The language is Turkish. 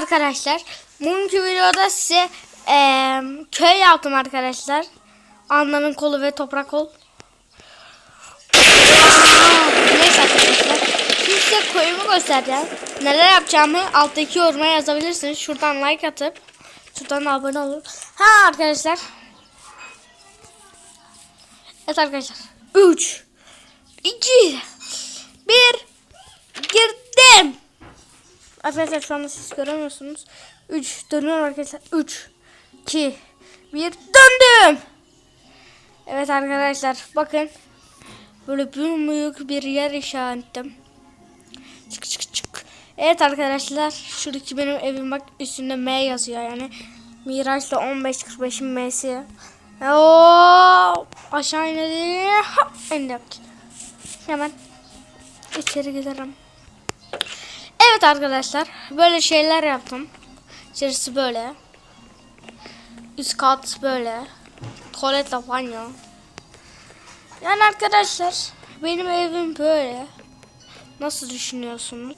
arkadaşlar. Bugünkü videoda size eee, köy yaptım arkadaşlar. Anlanın kolu ve toprak kol. Neyse arkadaşlar. Şimdi size koyumu göstereceğim. Neler yapacağımı alttaki yoruma yazabilirsiniz. Şuradan like atıp şuradan da abone olun. Ha arkadaşlar. Evet arkadaşlar. 3 2 1 Girdim. Arkadaşlar şu anda siz göremiyorsunuz. 3 dönüyorum arkadaşlar. 3 2 1 döndüm. Evet arkadaşlar bakın. Böyle büyük bir yer inşa ettim. Çık çık çık. Evet arkadaşlar şuradaki benim evim bak üstünde M yazıyor yani. Miraç'la 15.45'in M'si. Oo, aşağı inedi. Hop, indik. Hemen içeri giderim. Evet arkadaşlar böyle şeyler yaptım. İçerisi böyle. Üst kat böyle. Tuvaletle banyo. Yani arkadaşlar benim evim böyle. Nasıl düşünüyorsunuz?